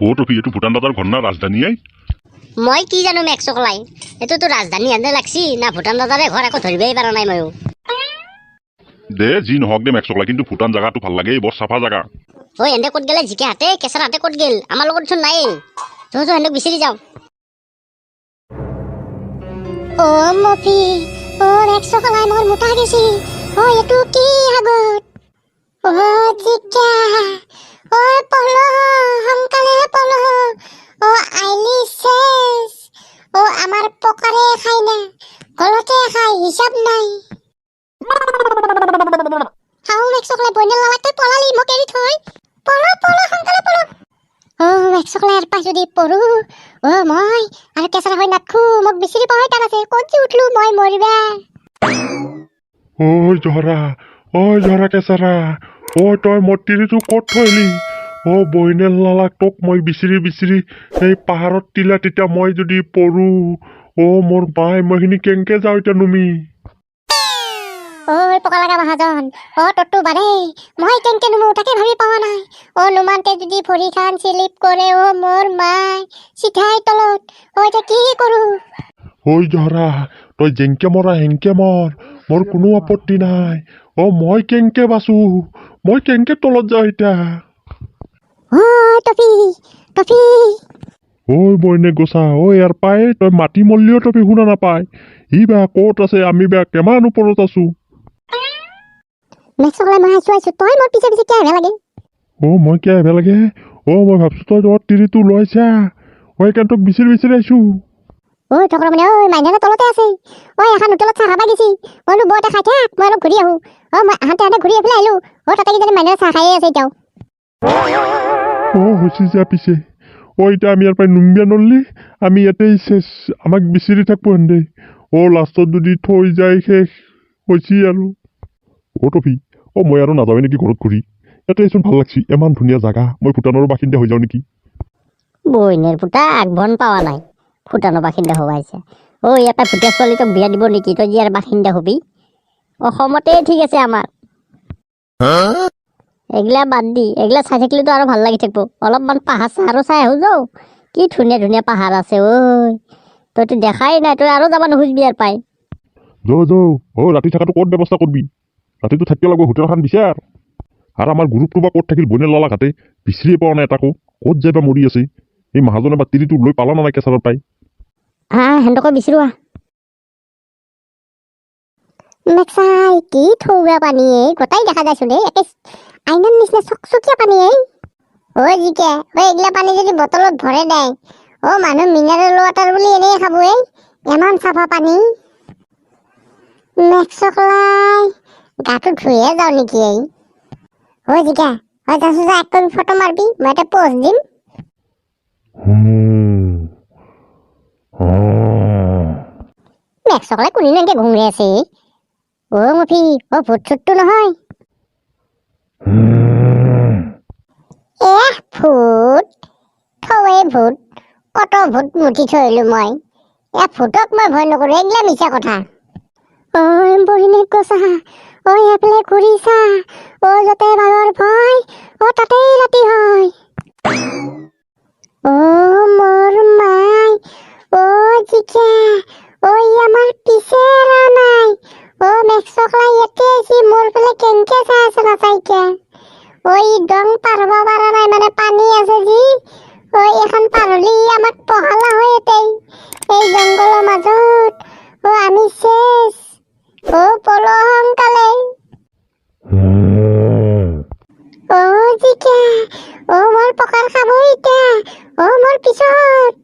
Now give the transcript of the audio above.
অ টপি এইটো ভূটান দাদাৰ ঘৰ না ৰাজধানী আই মই কি জানো মেক্স চকলাই এইটোতো ৰাজধানী হেনে লাগছি না ভূটান দাদাৰে ঘৰ একো ধৰিবই পৰা নাই ময়ো। দে যি নহওক দে মেক্স চকলাই কিন্তু ভূটান জাগাটো ভালো লাগে বৰ চাফা জাগা। ঐ এনে ক'ত গেলে? জিকে হাতে কেঁচাৰ হাতে ক'ত গেল? আমাৰ লগত চোন নায়েই। তই তো সেনেক বিচাৰি যাওঁ। অ মপি অ মেক্স চকলাই মোৰ মোটা গেছি অ এইটো কি আগত? অ জিকা অ নাই। খাওঁ মেক্স চকলাই বইনে পলালি মোক এৰি থৈ। পলো পলো সোনকালে পলো অ মেক্স আৰু পাই যদি পঢ়ো অ মই আৰু কেঁচৰা হৈ নাথকো মোক বিচাৰি পাহৰি টান আছে। ক'ত যে উঠল মই মৰিবা। ঐ জহৰা ঐ জহৰা কেঁচাৰা ঐ তই মোৰ তিৰিটো ক'ত থৈলি? অ বইনেল লালাক তোক মই বিচাৰি বিচাৰি এই পাহাৰত তিলা তেতিয়া মই যদি পৰো অ মোৰ বাই মইখিনি কেংকে যাওঁ এতিয়া নুমি। ঐ পকা লগা মহাজন অ ততটো বাদে মই কেনকে নুমো তাকে ভাবি পোৱা নাই। অ নুমানতে যদি ভৰিখান চিলিপ কৰে অ মোৰ মাই চিধাই তলত এতিয়া কি কৰো? ঐ জহৰা তই যেংকে মৰা হেংকে মৰ মোৰ কোনো আপত্তি নাই। অ মই কেংকে বাচো মই কেংকে তলত যাওঁ এতিয়া অ টপি টপি। ঐ বইনে গোচা ঐ ইয়াৰ পাই তই মাটি মল্লিও তই শুনা নাপায় ই বা ক'ত আছে আমি বা কিমান ওপৰত আছো? মেক্সকলে মই আছো আছো। তই মোৰ পিছে পিছে কিয় আহিব লাগে? অ মই কিয় আহিব লাগে? অ মই ভাবছো তই তোৰ তিৰিটো লৈছা অ সেইকাৰণে তোক বিচাৰি বিচাৰি আহিছো ঐ ঠকৰ মানে ঐ মাইনানে তলতে আছে। ঐ এখন হোটেলত চাহ খাবা গেছি। মই বোলো বৰ এটা খাই থাক মই অলপ ঘূৰি আহো। অ মই আহোঁতে আহোঁতে ঘূৰি আহি পেলাই আহিলো। অ তাতে কিজানি মাইনানে চাহ খায়ে আছে এতিয়াও। অ হৈছে যা পিছে। অ এতিয়া আমি ইয়াৰ পৰা নুমিয়া নললি আমি ইয়াতে চেচ আমাক বিচাৰি থাকব হেন্দে অ লাষ্টত যদি থৈ যায় শেষ। হৈছে আৰু। অ টফি অ মই আৰু নাযাওঁ নেকি ঘৰত ঘূৰি? ইয়াতেচোন ভালো লাগছি ইমান ধুনীয়া জাগা। মই ভূটানৰ বাসিন্দা হৈ যাওঁ নেকি? বইনের পুতা আগবন পাওয়া নাই। ফুটানো বাসিন্দা হবাইছে ও এটা ভুটিয়া ছোৱালী তোক বিয়া দিব নেকি? তই যে ইয়াৰ বাসিন্দা হবি। অসমতে ঠিক আছে আমাৰ। এগিলা বাদ দি এগিলা চাই থাকিলেতো আৰু ভালো লাগি থাকিব। অলপমান পাহাৰ চাহাৰো চাই আহো যাও। কি ধুনীয়া ধুনীয়া পাহাৰ আছে ঐ। তইতো দেখাই নাই তই আৰু যাব নোখোজবি ইয়াৰ পাই। যৌ যৌ অ ৰাতি থকাটো ক'ত ব্যৱস্থা কৰবি? ৰাতিটো থাকিব লাগিব হোটেলখন বিচাৰ। আৰু আমাৰ গ্ৰুপটো বা ক'ত থাকিল বইনে ললা ঘাটে বিচাৰিয়ে পোৱা নাই এটাকো ক'ত যাই বা মৰি আছে? এই মাহাজনে বা তিৰিটো লৈ পালা নাই কেঁচাৰৰ পাই? সেন্দকৈ বিচৰোৱা। মেক্সাই কি থৌগা পানী এই? গোটাই দেখা যাইছো দেই। একে আইনাৰ নিচিনা চকচকীয়া পানী এই। অ জিকে, অ এইগিলা পানী যদি বটলত ভৰে দেয় অ মানুহ মিনাৰেল ৱাটাৰ বুলি এনেই খাব এই। ইমান চাফা পানী। মেক্সকলাই গাটো ধুয়ে যাওঁ নেকি এই? যা ফটো মই এটা দিম। কোনে এনেকে ঘুমৰি আছে। অ মফি অ ভূত চুতটো নহয়। এহ ভূত। থৌৱে ভূত কত ভূত মুঠি থৈলো মই। এ ভূতক মই ভয় নকৰো এইগিলা মিছা কথা। ঐ বহিনে কৈছা ঐ এফালে ঘূৰিছা অ' য'তে বাঘৰ ভয় অ' তাতেই ৰাতি হয় ও মোৰ মাই ও জিকা ওই আমার পিছে এরা নাই ও মেক্সকলা ইয়াতে আছি মোর ফেলে কেনকে চাই আছে না চাইকে ওই ডং পারব পারা নাই মানে পানি আছে জি ওই এখন পারলি আমাক পহালা হয়ে এতেই এই জঙ্গলের মাজত ও আমি শেষ ও পলো সোনকালে ও জিকা ও মোর পকার খাব ইটা ও মোর পিছত।